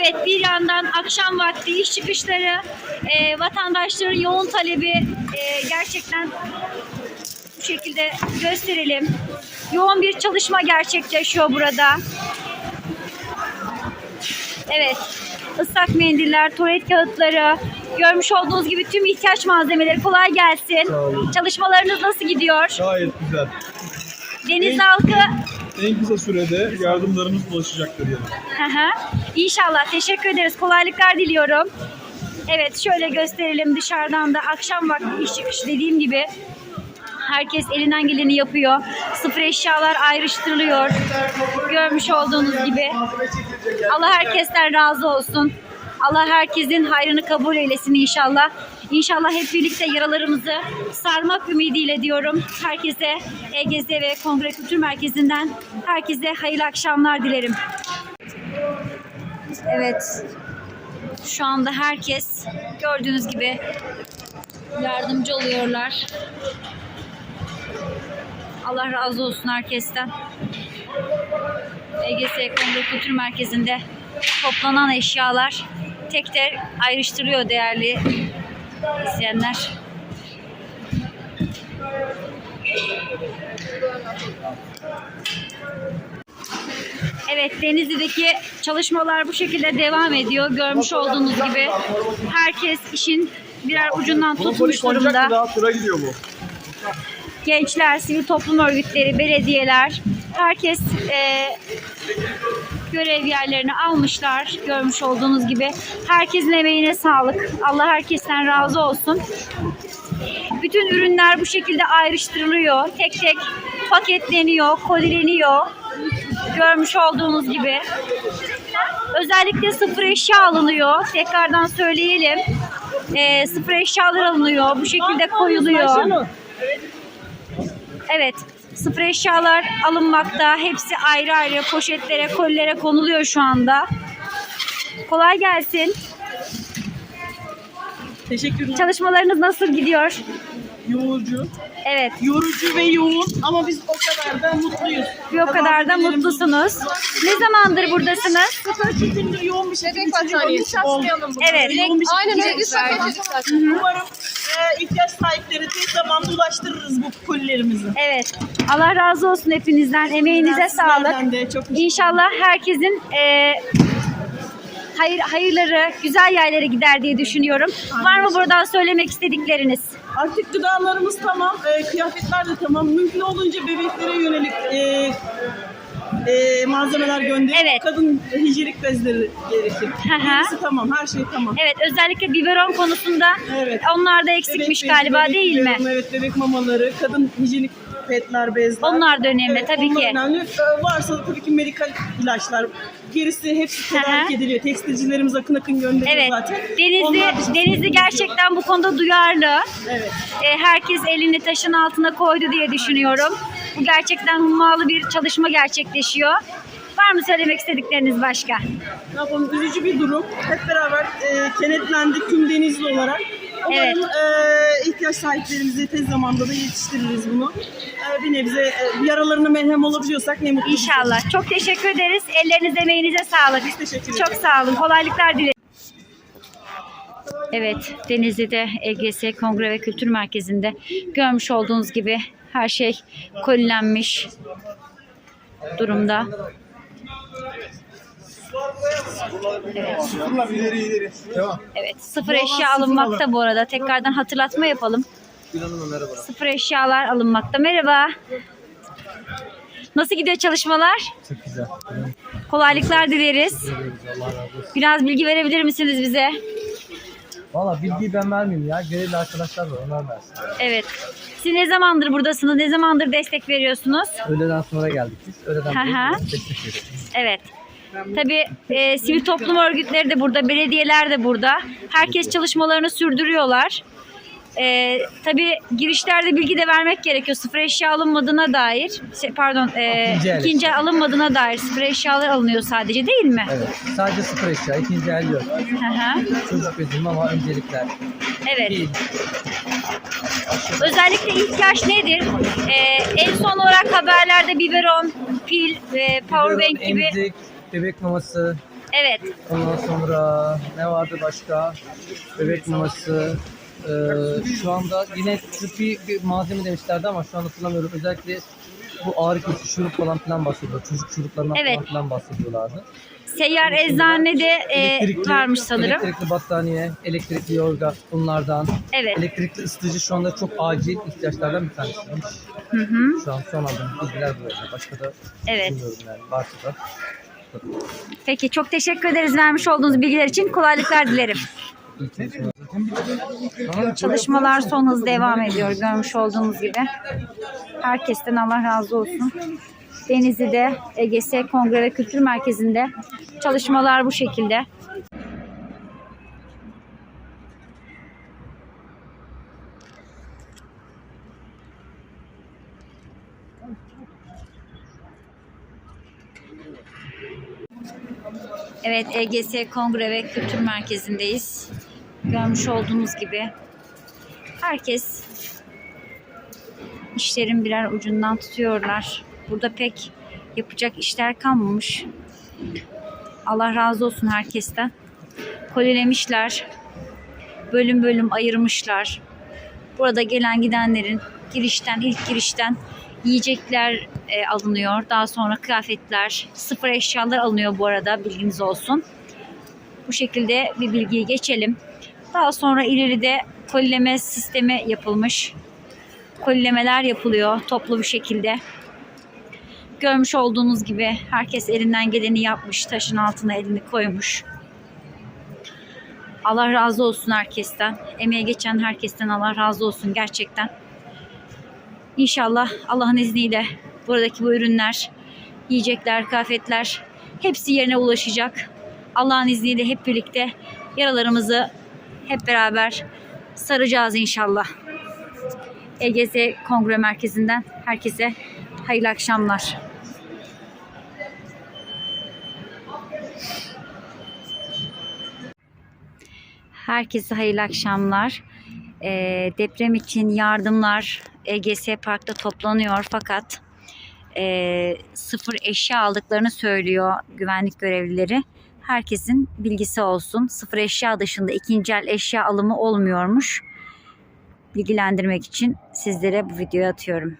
Evet bir yandan akşam vakti iş çıkışları, e, vatandaşların yoğun talebi e, gerçekten bu şekilde gösterelim. Yoğun bir çalışma gerçekleşiyor burada. Evet. Islak mendiller, tuvalet kağıtları, görmüş olduğunuz gibi tüm ihtiyaç malzemeleri kolay gelsin. Çalışmalarınız nasıl gidiyor? Gayet güzel. Deniz halkı En kısa sürede yardımlarımız ulaşacaktır yani. Hı hı. İnşallah. Teşekkür ederiz. Kolaylıklar diliyorum. Evet şöyle gösterelim dışarıdan da akşam vakti iş çıkışı dediğim gibi herkes elinden geleni yapıyor. Sıfır eşyalar ayrıştırılıyor. Görmüş olduğunuz gibi. Allah herkesten razı olsun. Allah herkesin hayrını kabul eylesin inşallah. İnşallah hep birlikte yaralarımızı sarmak ümidiyle diyorum. Herkese EGZ ve Kongre Kültür Merkezi'nden herkese hayırlı akşamlar dilerim. Evet. Şu anda herkes gördüğünüz gibi yardımcı oluyorlar. Allah razı olsun herkesten. EGS Kongre Kültür Merkezi'nde toplanan eşyalar tek tek ayrıştırıyor değerli izleyenler. Evet Denizli'deki çalışmalar bu şekilde devam ediyor. Görmüş olduğunuz gibi herkes işin birer ucundan tutmuş durumda. Gençler, sivil toplum örgütleri, belediyeler herkes e, görev yerlerini almışlar. Görmüş olduğunuz gibi. Herkesin emeğine sağlık. Allah herkesten razı olsun. Bütün ürünler bu şekilde ayrıştırılıyor. Tek tek paketleniyor, kolileniyor. Görmüş olduğunuz gibi. Özellikle sıfır eşya alınıyor. Tekrardan söyleyelim. Ee, sıfır eşyalar alınıyor. Bu şekilde koyuluyor. Evet. Sıfır eşyalar alınmakta. Hepsi ayrı ayrı poşetlere, kolilere konuluyor şu anda. Kolay gelsin. Teşekkürler. Çalışmalarınız nasıl gidiyor? Yorucu. Evet. Yorucu ve yoğun ama biz o kadar da mutluyuz. Bir o kadar da mutlusunuz. Ne zamandır buradasınız? Kaç gündür yoğun bir şekilde battaniyesi oldu. Evet. Yoğun bir Aynen şekilde öyle. Biz paketledik zaten. Umarım e, ihtiyaç sahipleri tez zamanda ulaştırırız bu kolilerimizi. Evet. Allah razı olsun hepinizden. Emeğinize sağlık. Sizlerden de çok İnşallah herkesin e, hayır hayırları güzel yerlere gider diye düşünüyorum. Var mı buradan söylemek istedikleriniz? Artık gıdalarımız tamam, e, kıyafetler de tamam. Mümkün olduğunca bebeklere yönelik e, e, malzemeler gönderiyor. Evet. Kadın hijyenik bezleri gerekir. hı. Gerisi tamam, her şey tamam. Evet özellikle biberon konusunda Evet. onlar da eksikmiş Bebek bezi, galiba bebek değil mi? Evet, bebek mamaları, kadın hijyenik petler, bezler. Onlar da önemli, Evet, tabii onlar ki. önemli. Ee, Varsa da tabii ki medikal ilaçlar. Gerisi hepsi tedarik ediliyor. Tekstilcilerimiz akın akın gönderiyor Evet. zaten. Denizli Onlar Denizli gerçekten bu konuda duyarlı. Evet. E, herkes elini taşın altına koydu diye düşünüyorum. Bu gerçekten hummalı bir çalışma gerçekleşiyor. Var mı söylemek istedikleriniz başka? Ne yapalım? Üzücü bir durum. Hep beraber e, kenetlendik tüm Denizli olarak. Umarım Evet. e, ihtiyaç sahiplerimize tez zamanda da yetiştiririz bunu. E, bir nebze e, yaralarına merhem olabiliyorsak ne mutlu. İnşallah. Çok teşekkür ederiz. Ellerinize, emeğinize sağlık. Biz teşekkür Çok ederiz. sağ olun. Kolaylıklar dilerim. Evet, Denizli'de EGS Kongre ve Kültür Merkezi'nde görmüş olduğunuz gibi her şey kolilenmiş durumda. İleri ileri. Devam. Evet, sıfır eşya alınmakta bu arada. Tekrardan hatırlatma yapalım. Sıfır eşyalar alınmakta. Merhaba. Nasıl gidiyor çalışmalar? Çok güzel. Kolaylıklar dileriz. Biraz bilgi verebilir misiniz bize? Valla bilgiyi ben vermeyeyim ya. Görevli arkadaşlar var onlar versin. Evet. Siz ne zamandır buradasınız? Ne zamandır destek veriyorsunuz? Öğleden sonra geldik biz. Öğleden sonra destek veriyoruz. Evet. Tabii e, sivil toplum örgütleri de burada, belediyeler de burada. Herkes çalışmalarını sürdürüyorlar. E, tabii girişlerde bilgi de vermek gerekiyor. Sıfır eşya alınmadığına dair, şey, pardon, e, İkinci el. ikinci el alınmadığına dair sıfır eşyalar alınıyor sadece değil mi? Evet. Sadece sıfır eşya. ikinci el yok. Hı hı. Çocuk bezim ama öncelikler. Evet. Değil. Özellikle ihtiyaç nedir? E, en son olarak haberlerde biberon, pil, e, powerbank gibi Emzik, bebek maması, Evet. Ondan sonra ne vardı başka? Bebek maması. Ee, şu anda yine tıbbi bir malzeme demişlerdi ama şu an hatırlamıyorum. Özellikle bu ağrı kesici şurup falan filan bahsediyor. Çocuk şuruplarından Evet. falan filan bahsediyorlardı. Seyyar eczanede e, varmış sanırım. Elektrikli battaniye, elektrikli yorgan bunlardan. Evet. Elektrikli ısıtıcı şu anda çok acil ihtiyaçlardan bir tanesiymiş. Hı hı. Şu an son aldığım bilgiler bu. Başka da Evet. bilmiyorum yani. Varsa da. Peki çok teşekkür ederiz vermiş olduğunuz bilgiler için. Kolaylıklar dilerim. Çalışmalar son hız devam ediyor görmüş olduğunuz gibi. Herkesten Allah razı olsun. Denizli'de EGS Kongre ve Kültür Merkezi'nde çalışmalar bu şekilde. Evet EGS Kongre ve Kültür Merkezi'ndeyiz. Görmüş olduğunuz gibi herkes işlerin birer ucundan tutuyorlar. Burada pek yapacak işler kalmamış. Allah razı olsun herkesten. Kolilemişler. Bölüm bölüm ayırmışlar. Burada gelen gidenlerin girişten ilk girişten yiyecekler e, alınıyor. Daha sonra kıyafetler, sıfır eşyalar alınıyor bu arada bilginiz olsun. Bu şekilde bir bilgiyi geçelim. Daha sonra ileride kolileme sistemi yapılmış. Kolilemeler yapılıyor toplu bir şekilde. Görmüş olduğunuz gibi herkes elinden geleni yapmış. Taşın altına elini koymuş. Allah razı olsun herkesten. Emeğe geçen herkesten Allah razı olsun gerçekten. İnşallah Allah'ın izniyle buradaki bu ürünler, yiyecekler, kıyafetler hepsi yerine ulaşacak. Allah'ın izniyle hep birlikte yaralarımızı hep beraber saracağız inşallah. EGS Kongre Merkezi'nden herkese hayırlı akşamlar. Herkese hayırlı akşamlar. Ee, deprem için yardımlar EGS Park'ta toplanıyor fakat e, sıfır eşya aldıklarını söylüyor güvenlik görevlileri. Herkesin bilgisi olsun. Sıfır eşya dışında ikinci el eşya alımı olmuyormuş. Bilgilendirmek için sizlere bu videoyu atıyorum.